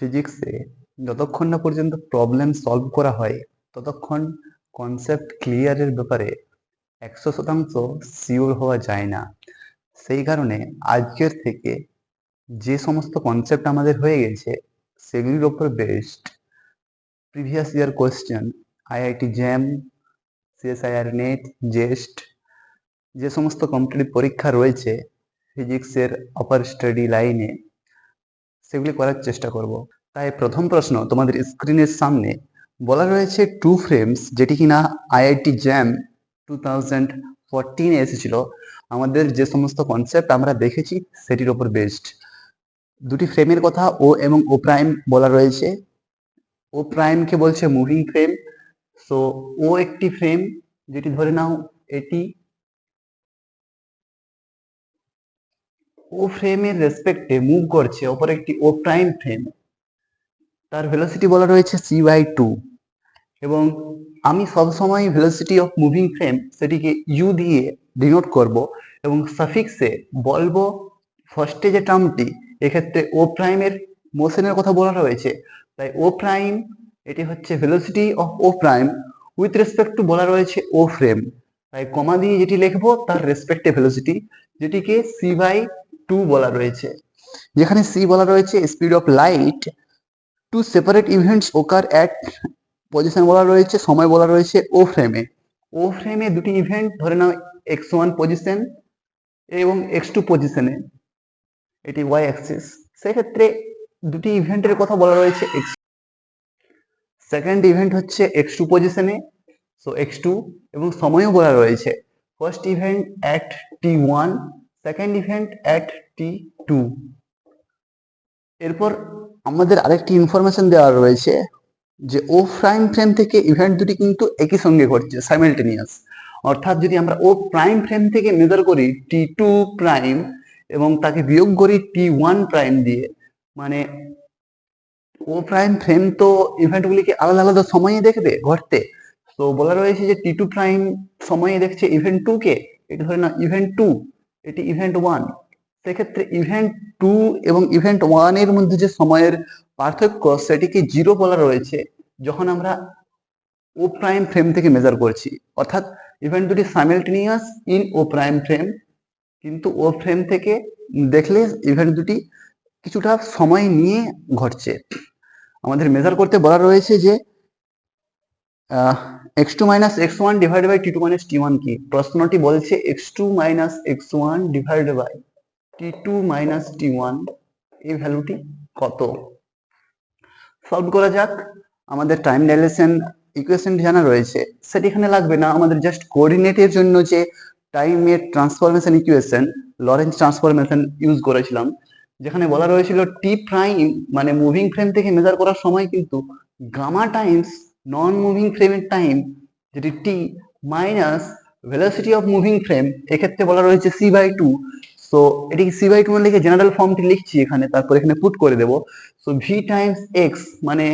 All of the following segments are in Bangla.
ফিজিক্সে যতক্ষণ না পর্যন্ত প্রবলেম সলভ করা হয়, ততক্ষণ কনসেপ্ট ক্লিয়ারের ব্যাপারে একশো শতাংশ শিওর হওয়া যায় না। সেই কারণে আজকের থেকে যে সমস্ত কনসেপ্ট আমাদের হয়ে গেছে, সেগুলির ওপর based previous year question IIT JAM CSIR NET JEST যে সমস্ত কম্পিটিটিভ পরীক্ষা রয়েছে ফিজিক্সের অপার স্টাডি লাইনে সেগুলি করার চেষ্টা করব। তাই প্রথম প্রশ্ন তোমাদের স্ক্রিনের সামনে বলা রয়েছে টু ফ্রেমস যেটি কিনা আইআইটি জ্যাম টু থাউজেন্ড ফোরটিনে এসেছিল। আমাদের যে সমস্ত কনসেপ্ট আমরা দেখেছি সেটির ওপর বেস্ট দুটি ফ্রেমের কথা ও এবং ও প্রাইম বলা রয়েছে। ও প্রাইমকে বলছে মুভিং ফ্রেম সো ও একটি ফ্রেম যেটি ধরে নাও এটি ও ফ্রেমের রেসপেক্টে মুভ করছে অপর একটি ও প্রাইম ফ্রেম তার ভেলোসিটি বলা রয়েছে সি বাই টু এবং আমি সবসময় ভেলোসিটি অফ মুভিং ফ্রেম সেটিকে ইউ দিয়ে ডিনোট করব এবং সাফিক্সে বলব ফার্স্টে যে টার্মটি এক্ষেত্রে ও প্রাইমের মোশনের কথা বলা রয়েছে। তাই ও প্রাইম এটি হচ্ছে velocity of O prime with respect to বলা রয়েছে ও ফ্রেম তাই কমা দিয়ে যেটি লিখব, তার রেসপেক্টে ভেলোসিটি যেটিকে সি বাই টু বলা রয়েছে। যেখানে সি বলা রয়েছে speed of light two separate events occur at position বলা রয়েছে, সময় বলা রয়েছে ও ফ্রেমে ও ফ্রেমে দুটি ইভেন্ট ধরে নাও এক্স ওয়ান পজিশন এবং এক্স টু পজিশনে এটি ওয়াই অ্যাক্সিস সেক্ষেত্রে দুটি ইভেন্টের কথা বলা রয়েছে এক্স সেকেন্ড ইভেন্ট হচ্ছে এক্স টু পজিশনে সো এক্স টু এবং সময়ও বলা রয়েছে। First event at t one second event at t two এরপর আমাদের আরেকটি ইনফরমেশন দেওয়া রয়েছে যে ও প্রাইম ফ্রেম থেকে ইভেন্ট দুটি কিন্তু একই সঙ্গে ঘটছে সাইমেলটেনিয়াস অর্থাৎ যদি আমরা ও প্রাইম ফ্রেম থেকে মেজার করি টি টু প্রাইম এবং তাকে বিয়োগ করি টি ওয়ান প্রাইম দিয়ে মানে ও প্রাইম ফ্রেম তো ইভেন্টগুলিকে আলাদা আলাদা সময়ে দেখবে, ঘটতে। তো বলা রয়েছে যে টি টু প্রাইম সময়ে দেখছে ইভেন্ট টু কে, এটি ধরে না ইভেন্ট টু এটি ইভেন্ট ওয়ান সেক্ষেত্রে ইভেন্ট টু এবং ইভেন্ট ওয়ানের মধ্যে যে সময়ের পার্থক্য, সেটিকে জিরো বলা রয়েছে, যখন আমরা ও প্রাইম ফ্রেম থেকে মেজার করছি। অর্থাৎ ইভেন্ট দুটি simultaneous in O prime frame কিন্তু ও ফ্রেম থেকে দেখলে ইভেন্ট দুটি কিছুটা সময় নিয়ে ঘটছে। আমাদের মেজার করতে বলা রয়েছে যে x two minus x one divide by t two minus t one কি? প্রশ্নটি বলছে x two minus x one divide by t two minus t one এই ভ্যালুটি কত? সলভ করা যাক। আমাদের টাইম ডাইলেশন ইকুয়েশন জানা রয়েছে। সেটি এখানে লাগবে না। আমাদের জাস্ট কোঅর্ডিনেটের জন্য যে টাইমের transformation equation Lorentz transformation use করেছিলাম, যেখানে বলা রয়েছিল টি প্রাইম মানে মুভিং ফ্রেম থেকে মেজার করার সময় কিন্তু গামা টাইমস নন মুভিং ফ্রেমের টাইম যেটি t minus velocity of moving frame এক্ষেত্রে বলা রয়েছে সি বাই টু সো এটিকে সি বাই টু লিখে জেনারেল ফর্মটি লিখছি এখানে, তারপর এখানে পুট করে দেব। সো ভি টাইমস এক্স মানে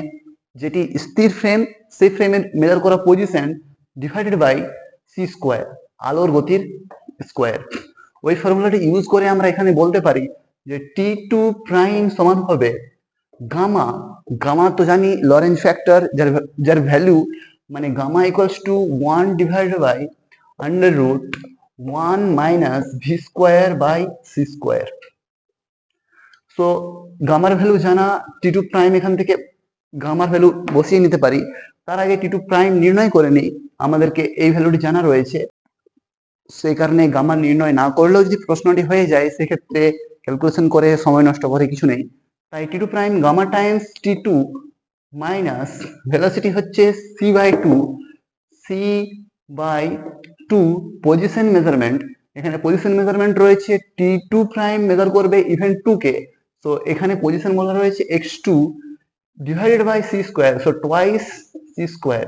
যেটি স্থির ফ্রেম সেই ফ্রেমের মেজার করা position divided by c square আলোর গতির স্কোয়ার ওই ফর্মুলাটি ইউজ করে আমরা এখানে বলতে পারি যে টি টু প্রাইম সমান হবে গামা গামা তো জানি লরেন্স ফ্যাক্টর যার যার ভ্যালু মানে gamma equals to one divide by under root one minus v square by c square so গামার value জানা টি টু প্রাইম এখান থেকে গামার ভ্যালু বসিয়ে নিতে পারি। তার আগে টি টু প্রাইম নির্ণয় করে নিই, আমাদেরকে এই ভ্যালুটি জানা রয়েছে। সেই কারণে গামা নির্ণয় না করলেও যদি প্রশ্নটি হয়ে যায়, সেক্ষেত্রে ক্যালকুলেশন করে সময় নষ্ট করে কিছু নেই। তাই t two prime gamma times t two minus velocity হচ্ছে c by two c by two position measurement এখানে পজিশন মেজারমেন্ট রয়েছে টি টু প্রাইম মেজার করবে ইভেন্ট টু কে। তো এখানে পজিশন বলা রয়েছে x two divided by c square so twice c square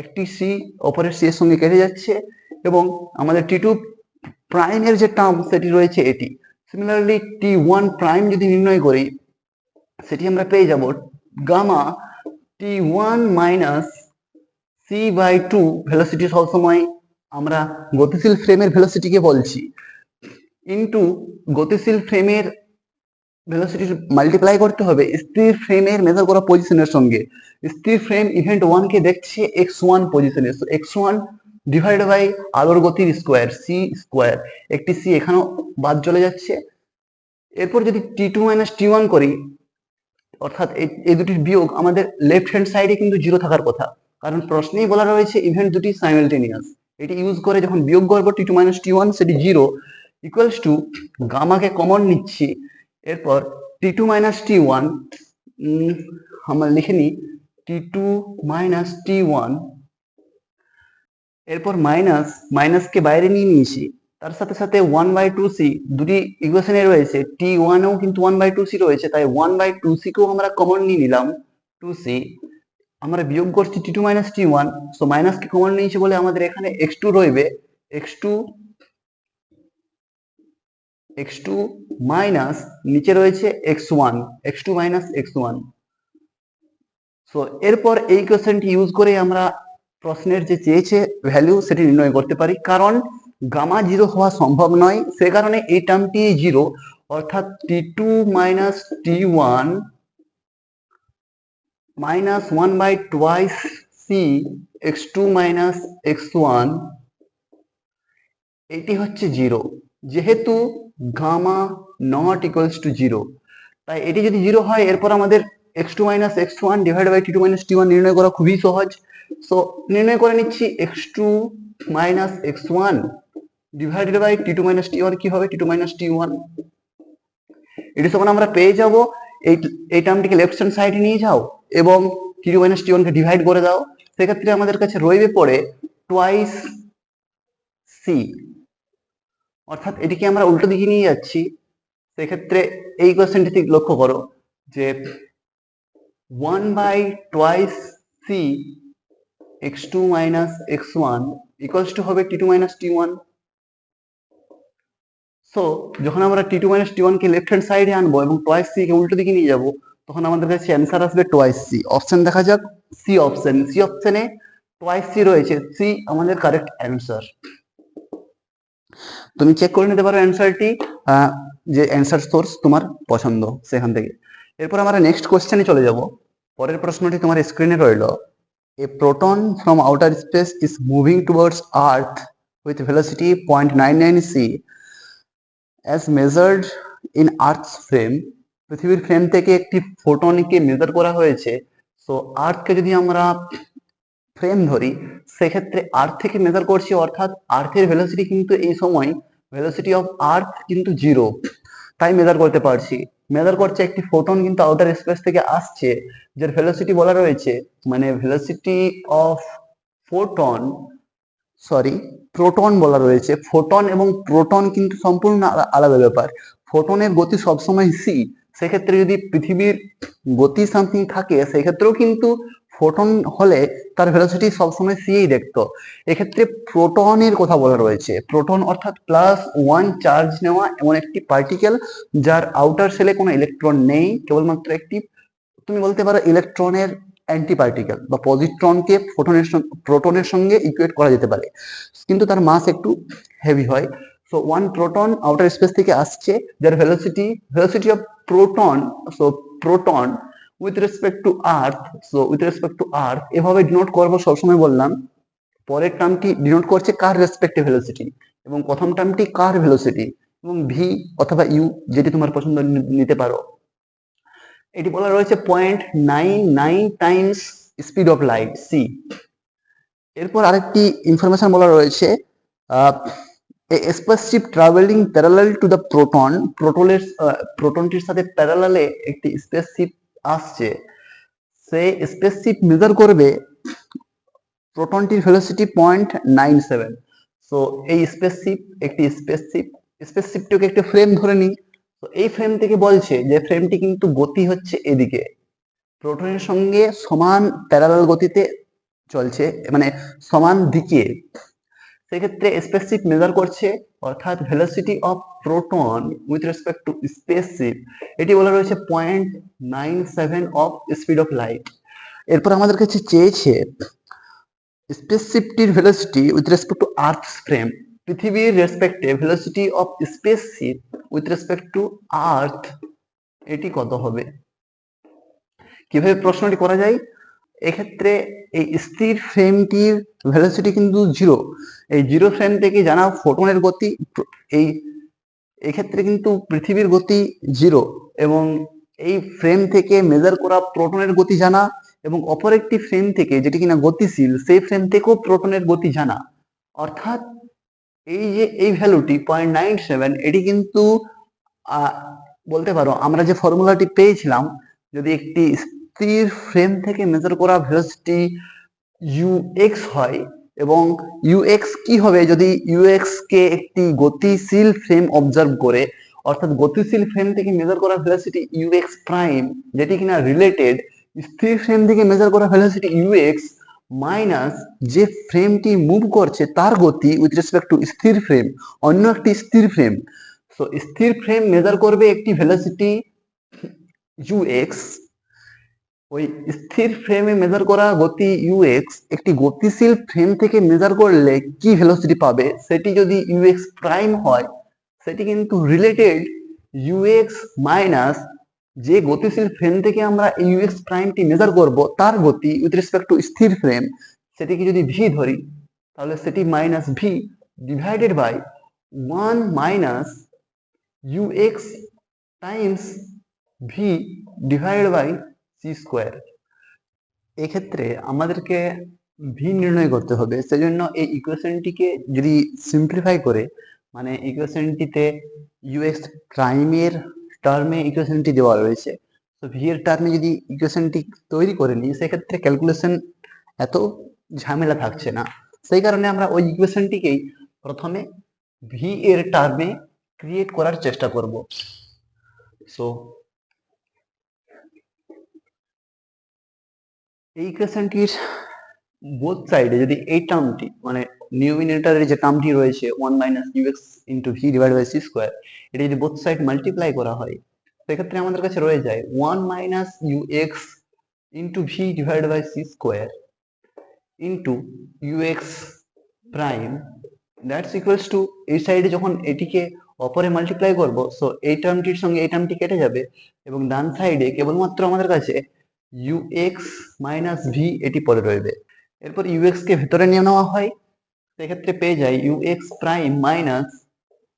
একটি সি অপরের সি এর সঙ্গে কেটে যাচ্ছে এবং আমাদের টি টু প্রাইমের যে টার্ম সেটি রয়েছে এটি। সিমিলারলি টি ওয়ান প্রাইম যদি নির্ণয় করি সেটি আমরা পেয়ে যাব gamma t one minus c by two velocity সবসময় আমরা গতিশীল ফ্রেমের ভেলোসিটিকে বলছি। ইন্টু গতিশীল ফ্রেমের ভেলোসিটি মাল্টিপ্লাই করতে হবে স্থির ফ্রেমের মেজার করা পজিশনের সঙ্গে। স্থির ফ্রেম ইভেন্ট ওয়ান কে দেখছে এক্স ওয়ান পজিশনে এক্স ওয়ান ডিভাইড বাই আলোর গতির স্কোয়ার সি স্কোয়ার একটি সি এখানেও বাদ চলে যাচ্ছে। এরপর যদি t two minus t one করি অর্থাৎ এই- দুটির বিয়োগ আমাদের লেফট হ্যান্ড সাইডে কিন্তু জিরো থাকার কথা। কারণ প্রশ্নেই বলা রয়েছে ইভেন্ট দুটি সাইমেলটেনিয়াস এটি ইউজ করে যখন বিয়োগ করব t two minus t one সেটি জিরো ইকুয়ালস টু গামাকে কমন নিচ্ছি। এরপর t two minus t one আমরা লিখে নিই t two minus t one এরপর মাইনাস মাইনাসকে বাইরে নিয়ে নিয়েছি। তার সাথে সাথে ওয়ান বাই টু সি দুটি ইকুয়েশনে রয়েছে। টি ওয়ানেও কিন্তু ওয়ান বাই টু সি রয়েছে, তাই ওয়ান বাই টু সিকেও আমরা কমন নিয়ে নিলাম টু সি আমরা বিয়োগ করছি t two minus t one so মাইনাসকে common নিয়েছি বলে আমাদের এখানে এক্স টু রইবে। X two x two minus নিচে রয়েছে x one x two minus x one so এরপর এই কোয়েশ্চেনটি ইউজ করে আমরা প্রশ্নের যে চেয়েছে ভ্যালু সেটি নির্ণয় করতে পারি। কারণ গামা জিরো হওয়া সম্ভব নয়। সে কারণে এই টার্মটি জিরো অর্থাৎ t two minus t one minus one by twice c x two minus x one এটি হচ্ছে জিরো যেহেতু gamma not equals to zero তাই এটি যদি জিরো হয়, এরপর আমাদের x two minus x one divide by t two minus t one নির্ণয় করা খুবই সহজ। সো নির্ণয় করে নিচ্ছি x two minus x one divided by t two minus t one কি হবে? T two minus t one এটি সমান আমরা পেয়ে যাব। এই এই টার্মটিকে লেফট হ্যান্ড সাইডে নিয়ে যাও এবং টি টু মাইনাস টি ওয়ানকে ডিভাইড করে দাও। সেক্ষেত্রে আমাদের কাছে রইবে পড়ে টোয়াইস সি অর্থাৎ এটিকে আমরা উল্টো দিকে নিয়ে যাচ্ছি। সেক্ষেত্রে এই কোয়েশ্চেনটি লক্ষ্য করো যে one by twice c x two minus x one equals to হবে t two minus t one so যখন আমরা টি টু মাইনাস টি ওয়ানকে লেফট হ্যান্ড সাইডে আনব এবং টোয়াইস সি কে উল্টো দিকে নিয়ে যাব, তখন আমাদের কাছে অ্যান্সার আসবে টোয়াইস সি অপশন দেখা যাক সি অপশন সি অপশনে টোয়াইস সি রয়েছে। সি আমাদের কারেক্ট অ্যান্সার তুমি চেক করে নিতে পারো অ্যান্সারটি যে অ্যান্সার সোর্স তোমার পছন্দ সেখান থেকে। এরপর আমরা নেক্সট কোশ্চেনে চলে যাব। পরের প্রশ্নটি তোমার স্ক্রিনে রইল। A proton from outer space is moving towards earth with velocity point nine nine c as measured in earth's frame পৃথিবীর ফ্রেম থেকে একটি ফোটনকে মেজার করা হয়েছে সো আর্থকে যদি আমরা ফ্রেম ধরি, সেক্ষেত্রে আর্থ থেকে মেজার করছি, অর্থাৎ আর্থের ভেলোসিটি কিন্তু এই সময় ভেলোসিটি অফ আর্থ কিন্তু জিরো তাই মেজার করতে পারছি। মেজার করছে একটি ফোটন কিন্তু আউটার স্পেস থেকে আসছে, যার ভেলোসিটি বলা রয়েছে মানে velocity of photon sorry proton বলা রয়েছে। ফোটন এবং প্রোটন কিন্তু সম্পূর্ণ আলা- আলাদা ব্যাপার। ফোটনের গতি সবসময় সি সেক্ষেত্রে যদি পৃথিবীর গতি সামথিং থাকে, সেক্ষেত্রেও কিন্তু ফোটন হলে তার ভেলোসিটি সবসময় সিই দেখতো। এক্ষেত্রে প্রোটনের কথা বলা রয়েছে। প্রোটন অর্থাৎ প্লাস ওয়ান চার্জ নেওয়া এমন একটি পার্টিকেল যার আউটার সেলে কোনো ইলেকট্রন নেই, কেবলমাত্র একটি, তুমি বলতে পারো ইলেকট্রনের অ্যান্টি পার্টিকেল বা পজিট্রনকে ফোটনের প্রোটনের সঙ্গে ইকুয়েট করা যেতে পারে। কিন্তু তার মাস একটু হেভি হয়। So one proton outer space থেকে আসছে, যার velocity velocity of proton so proton with respect to earth so with respect to earth এভাবে ডিনোট করব সবসময় বললাম। পরের টার্মটি ডিনোট করছে কার রেসপেক্টে ভেলোসিটি এবং প্রথম টার্মটি কার ভেলোসিটি এবং ভি অথবা ইউ যেটি তোমার পছন্দ নিতে পারো। এটি বলা রয়েছে point nine nine times speed of light C এরপর আরেকটি ইনফরমেশন বলা রয়েছে spaceship travelling parallel to the proton প্রোটনের প্রোটনটির সাথে প্যারালালে একটি স্পেসশিপ আসছে। সে স্পেসশিপ মেজার করবে প্রোটনটির velocity point nine seven so এই স্পেসশিপ একটি স্পেসশিপ স্পেসশিপটাকে একটা ফ্রেম ধরে নিই। তো এই ফ্রেম থেকে বলছে যে ফ্রেমটি কিন্তু গতি হচ্ছে এদিকে। প্রোটনের সঙ্গে সমান প্যারালাল গতিতে চলছে মানে সমান দিকে। সেক্ষেত্রে স্পেসশিপ মেজার করছে, অর্থাৎ velocity of proton with respect to spaceship এটি বলা রয়েছে point nine seven of speed of light এরপর আমাদের কাছে চেয়েছে স্পেসশিপটির velocity with respect to earth frame পৃথিবীর রেসপেক্টে velocity of spaceship with respect to earth এটি কত হবে? কীভাবে প্রশ্নটি করা যায়? এক্ষেত্রে এই স্থির ফ্রেমটির ভেলোসিটি কিন্তু জিরো এই জিরো ফ্রেম থেকে জানা? ফোটনের গতি। এই, এক্ষেত্রে কিন্তু পৃথিবীর গতি জিরো এবং এই ফ্রেম থেকে মেজার করা প্রোটনের গতি জানা এবং অপর একটি ফ্রেম থেকে যেটি কিনা গতিশীল, সেই ফ্রেম থেকেও প্রোটনের গতি জানা। অর্থাৎ এই যে, এই ভ্যালুটি পয়েন্ট নাইন সেভেন এটি কিন্তু বলতে পারো, আমরা যে ফর্মুলাটি পেয়েছিলাম, যদি একটি স্থির ফ্রেম থেকে মেজার করা ভেলোসিটি ইউএক্স হয়, এবং ইউএক্স কি হবে? যদি ইউএক্স কে একটি গতিশীল ফ্রেম অবজার্ভ করে, অর্থাৎ গতিশীল ফ্রেম থেকে মেজার করা ভেলোসিটি ইউএক্স প্রাইম যেটি কিনা রিলেটেড স্থির ফ্রেম থেকে মেজার করা ভেলোসিটি ইউএক্স মাইনাস যে ফ্রেমটি মুভ করছে, তার গতি উইথ রেসপেক্ট টু স্থির ফ্রেম অন্য একটি স্থির ফ্রেম সো স্থির ফ্রেম মেজার করবে একটি ভেলোসিটি ইউএক্স ওই স্থির ফ্রেমে মেজার করা গতি ইউএক্স একটি গতিশীল ফ্রেম থেকে মেজার করলে কি ভেলোসিটি পাবে? সেটি যদি ইউএক্স প্রাইম হয়, সেটি কিন্তু রিলেটেড ইউএক্স মাইনাস যে গতিশীল ফ্রেম থেকে আমরা ইউএক্স প্রাইমটি মেজার করব, তার গতি উইথ রেসপেক্ট টু স্থির ফ্রেম সেটিকে যদি ভি ধরি, তাহলে সেটি minus v divided by one minus u x times v divided by c square এক্ষেত্রে আমাদেরকে ভি নির্ণয় করতে হবে, সেজন্য এই ইকুয়েশনটিকে যদি সিম্পলিফাই করে মানে ইকুয়েশনটিতে ইউএক্স প্রাইমের টার্মে ইকুয়েশনটি দেওয়া রয়েছে। তো ভি এর টার্মে যদি ইকুয়েশনটি তৈরি করে নিই, সেক্ষেত্রে ক্যালকুলেশন এত ঝামেলা থাকছে না। সেই কারণে আমরা ওই ইকুয়েশনটিকেই প্রথমে ভি এর টার্মে ক্রিয়েট করার চেষ্টা করব। সো এই ইকুয়েশনটির বোথ সাইডে যদি এই টার্মটি মানে নিউমিনেটরের যে টার্মটি রয়েছে one minus u x into v divide by c square এটা যদি বোথ সাইড মাল্টিপ্লাই করা হয়, সেক্ষেত্রে আমাদের কাছে রয়ে যায় one minus u x into v divide by c square into u x prime that's equals to এই সাইডে যখন এটিকে অপরে মাল্টিপ্লাই করব সো এই টার্মটির সঙ্গে এই টার্মটি কেটে যাবে এবং ডান সাইডে কেবলমাত্র আমাদের কাছে ইউএক্স মাইনাস ভি এটি পড়ে রইবে। এরপর ইউএক্স কে ভেতরে নিয়ে নেওয়া হয়। সেক্ষেত্রে পেয়ে যাই u x prime minus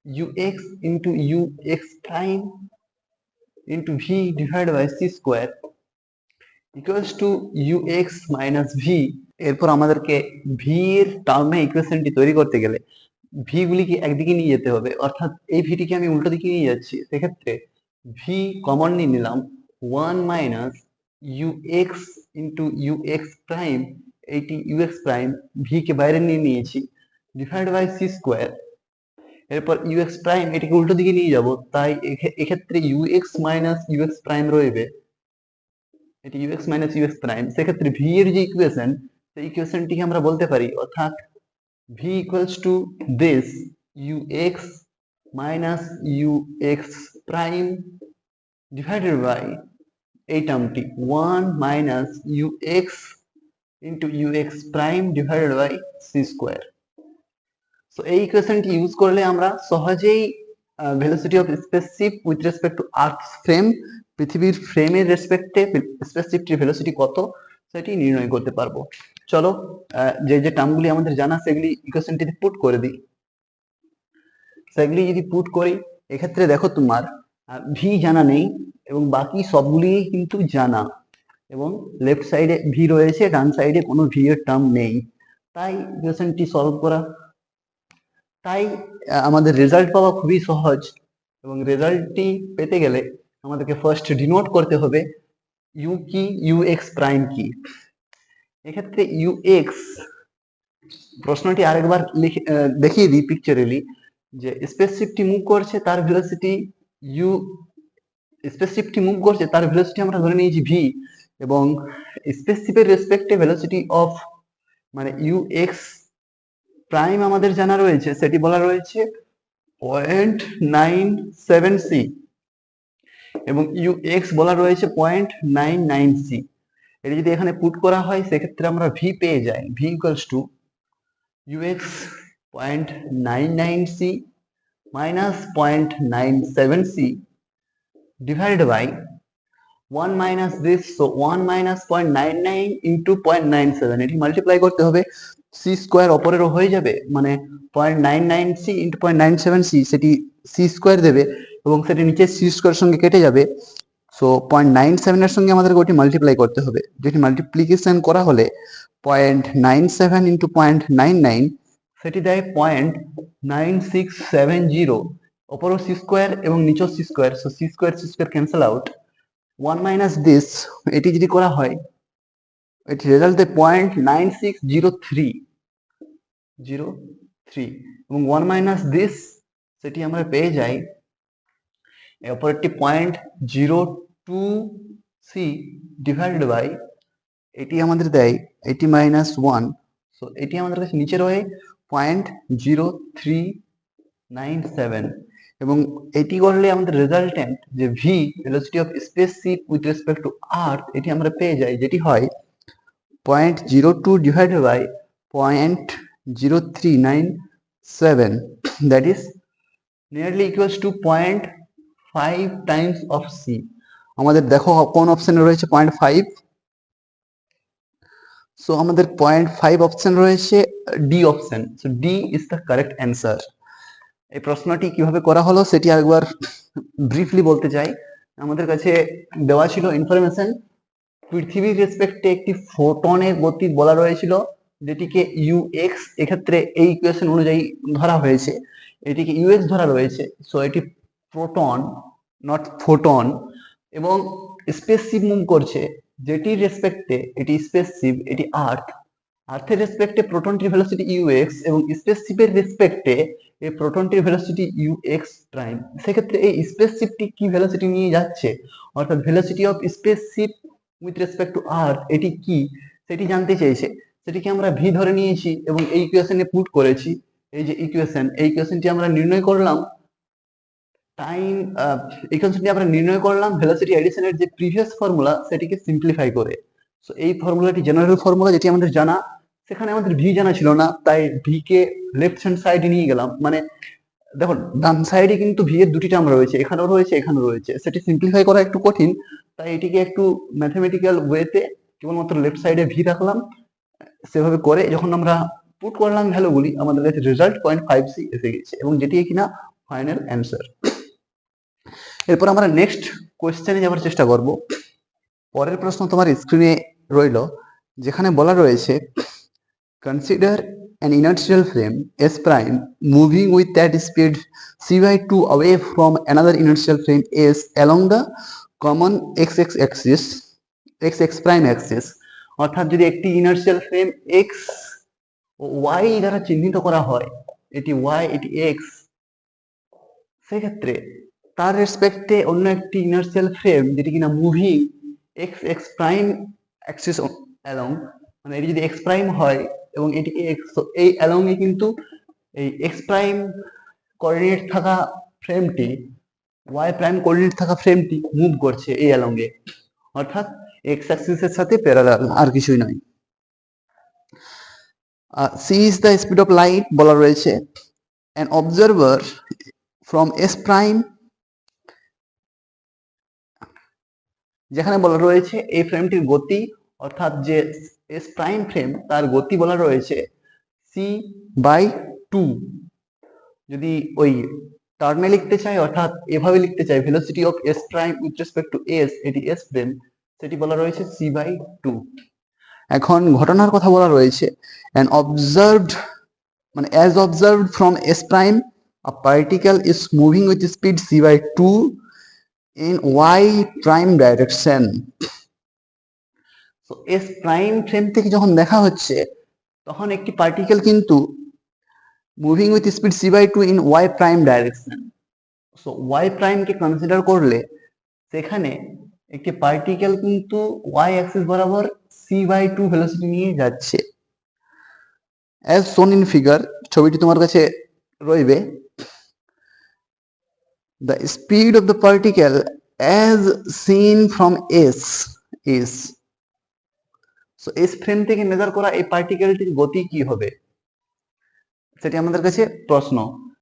u x into u x prime into v divide by c square equals to u x minus v এরপর আমাদেরকে ভি এর টার্মে ইকুয়েশনটি তৈরি করতে গেলে ভি গুলিকে একদিকে নিয়ে যেতে হবে। অর্থাৎ এই ভিটিকে আমি উল্টো দিকে নিয়ে যাচ্ছি। সেক্ষেত্রে ভি কমন নিয়ে নিলাম one minus u x into u x prime এইটি ইউএক্স প্রাইম ভি কে বাইরে নিয়ে নিয়েছি ডিভাইড বাই সি স্কোয়ার এরপর ইউএক্স প্রাইম এটিকে উল্টো দিকে নিয়ে যাব, তাই এক্ষে- এক্ষেত্রে ইউএক্স মাইনাস ইউএক্স প্রাইম রইবে, এটি u x minus u x prime সেক্ষেত্রে ভি এর যে ইকুয়েশন সেই ইকুয়েশনটিকে আমরা বলতে পারি, অর্থাৎ v equals to this u x minus u x prime divided by এই টার্মটি one minus u x into u x prime divided by c square so এই ইকুয়েশনটি ইউজ করলে আমরা সহজেই velocity of spaceship with respect to earth frame পৃথিবীর ফ্রেমের রেসপেক্টে স্পেসশিপটির ভেলোসিটি কত, সেটি নির্ণয় করতে পারব। চলো যে যে টার্মগুলি আমাদের জানা সেগুলি ইকুয়েশনটিতে পুট করে দিই। সেগুলি যদি পুট করি, এক্ষেত্রে দেখো তোমার ভি জানা নেই, এবং বাকি সবগুলি কিন্তু জানা। এবং লেফট সাইডে ভি রয়েছে, ডান সাইডে কোনো ভি এর টার্ম নেই। তাই ইকুয়েশনটি সলভ করা। তাই আমাদের রেজাল্ট পাওয়া খুবই সহজ। এবং রেজাল্টটি পেতে গেলে আমাদেরকে ফার্স্ট ডিনোট করতে হবে ইউ কি ইউ এক্স প্রাইম কি? এক্ষেত্রে ইউ এক্স প্রশ্নটি আরেকবার লিখে দেখিয়ে দিই পিকচারেলি যে স্পেসশিপটি মুভ করছে, তার ভেলোসিটি ইউ স্পেসশিপটি মুভ করছে, তার ভেলোসিটি আমরা ধরে নিয়েছি ভি এবং স্পেসশিপের রেসপেক্টে ভেলোসিটি অফ মানে ইউ এক্স প্রাইম আমাদের জানা রয়েছে, সেটি বলা রয়েছে পয়েন্ট নাইন সেভেন সি এবং ইউ এক্স বলা রয়েছে পয়েন্ট নাইন নাইন সি এটি যদি এখানে পুট করা হয়, সেক্ষেত্রে আমরা ভি পেয়ে যাই। V equals to u x point nine nine c minus point nine seven c divided by 1 minus this, so 1 minus 0.99 into 0.97 এটি মাল্টিপ্লাই করতে হবে সি স্কোয়ার অপরেরও হয়ে যাবে মানে point nine nine c into point nine seven c সেটি সি স্কোয়ার দেবে এবং সেটি নিচে সি স্কোয়ার সঙ্গে কেটে যাবে সো পয়েন্ট নাইন সেভেনের সঙ্গে আমাদেরকে ওটি মাল্টিপ্লাই করতে হবে, যেটি মাল্টিপ্লিকেশন করা হলে point nine seven into point nine nine সেটি দেয় point nine six seven zero c square এবং নিচেও c square so c square c square cancel out one minus this এটি যদি করা হয়, এটি রেজাল্ট দেয় point nine six zero three zero three এবং ওয়ান মাইনাস দিস সেটি আমরা পেয়ে যাই একটি point zero two c divided by এটি আমাদের দেয়, এটি মাইনাস ওয়ান সো এটি আমাদের কাছে নিচে রয়ে point zero three nine seven এবং এটি করলে আমাদের রেজাল্টেন্ট যে v velocity of space ship with respect to earth এটি আমরা পেয়ে যাই, যেটি হয় point zero two divided by point zero three nine seven that is nearly equals to point five times of c আমাদের দেখো কোন অপশনে রয়েছে পয়েন্ট ফাইভ সো আমাদের পয়েন্ট ফাইভ অপশন রয়েছে D option so D is the correct answer এই প্রশ্নটি কীভাবে করা হলো সেটি একবার ব্রিফলি বলতে চাই। আমাদের কাছে দেওয়া ছিল ইনফরমেশন পৃথিবীর রেসপেক্টে একটি ফোটনের গতি বলা রয়েছিল, যেটিকে ইউএক্স এক্ষেত্রে এই ইকুয়েশন অনুযায়ী ধরা হয়েছে। এটিকে ইউএক্স ধরা রয়েছে। সো এটি প্রোটন নট ফোটন এবং স্পেস শিপ মুভ করছে। যেটির রেসপেক্টে এটি স্পেস শিপ এটি আর্থ আর্থের রেসপেক্টে প্রোটনটির ভেলোসিটি ইউএক্স এবং স্পেস শিপের রেসপেক্টে এই প্রোটনটির ভেলোসিটি ইউএক্স প্রাইম সেক্ষেত্রে এই স্পেস শিপটি কি ভেলোসিটি নিয়ে যাচ্ছে? অর্থাৎ velocity of space ship with respect to earth এটি কি? সেটি জানতে চেয়েছে। সেটিকে আমরা ভি ধরে নিয়েছি এবং এই ইকুয়েশনে পুট করেছি। এই যে ইকুয়েশন এই ইকুয়েশনটি আমরা নির্ণয় করলাম। টাইম ইকুয়েশনটি আমরা নির্ণয় করলাম ভেলোসিটি এডিশনের যে প্রিভিয়াস ফর্মুলা সেটিকে সিম্পলিফাই করে। সো এই ফর্মুলাটি জেনারেল ফর্মুলা যেটি আমাদের জানা। সেখানে আমাদের ভি জানা ছিল না, তাই ভি কে লেফট হ্যান্ড সাইডে নিয়ে গেলাম। মানে দেখো ডান সাইডে কিন্তু ভি এর দুটি টার্ম রয়েছে, এখানেও রয়েছে এখানেও রয়েছে। সেটি সিম্পলিফাই করা একটু কঠিন, তাই এটিকে একটু ম্যাথমেটিক্যাল ওয়েতে কেবলমাত্র লেফট সাইডে ভি রাখলাম। সেভাবে করে যখন আমরা পুট করলাম ভ্যালুগুলি আমাদের কাছে রেজাল্ট পয়েন্ট ফাইভ সি এসে গেছে, এবং যেটি কিনা ফাইনাল অ্যান্সার এরপর আমরা নেক্সট কোয়েশ্চেনে যাওয়ার চেষ্টা করব। পরের প্রশ্ন তোমার স্ক্রিনে রইল, যেখানে বলা রয়েছে consider an inertial frame S prime moving with that speed c by 2 away from another inertial frame S along the common xx axis xx prime axis অর্থাৎ যদি একটি ইনার্শিয়াল ফ্রেম x ও y দ্বারা চিহ্নিত করা হয় এটি y এটি x সেক্ষেত্রে তার রেসপেক্টে অন্য একটি ইনার্শিয়াল ফ্রেম যেটি কিনা moving x x prime axis along মানে এটি যদি এক্স প্রাইম হয় এবং এটিকে এই অ্যালং এ কিন্তু এই এক্স প্রাইম কোঅর্ডিনেট থাকা ফ্রেমটি ওয়াই প্রাইম কোঅর্ডিনেট থাকা ফ্রেমটি মুভ করছে এই অ্যালং এ অর্থাৎ এক্স অ্যাক্সিসের সাথে প্যারালাল আর কিছুই নয়। C is the speed of light বলা রয়েছে। An observer from S prime যেখানে বলা রয়েছে এই ফ্রেমটির গতি, অর্থাৎ যে এস প্রাইম ফ্রেম তার গতি বলা রয়েছে সি বাই টু যদি ওই টার্মে লিখতে চাই অর্থাৎ এভাবে লিখতে চাই velocity of S prime with respect to S এটি এস ফ্রেম সেটি বলা রয়েছে সি বাই টু এখন ঘটনার কথা বলা রয়েছে অ্যান অবজার্ভড মানে as observed from S prime a particle is moving with speed c by 2 in y prime direction. So S prime frame থেকে যখন দেখা হচ্ছে, তখন একটি পার্টিকেল কিন্তু moving with speed c by two in y prime direction so y prime কে কনসিডার করলে, সেখানে একটি পার্টিকেল কিন্তু ওয়াই অ্যাক্সিস বরাবর সি বাই টু ভেলোসিটি নিয়ে যাচ্ছে। অ্যাজ শোন ইন ফিগার ছবিটি তোমার কাছে রইবে। The speed of the particle as seen from S is so এই ফ্রেম থেকে মেজার করা এই পার্টিকেলটির গতি কি হবে? সেটি আমাদের কাছে প্রশ্ন।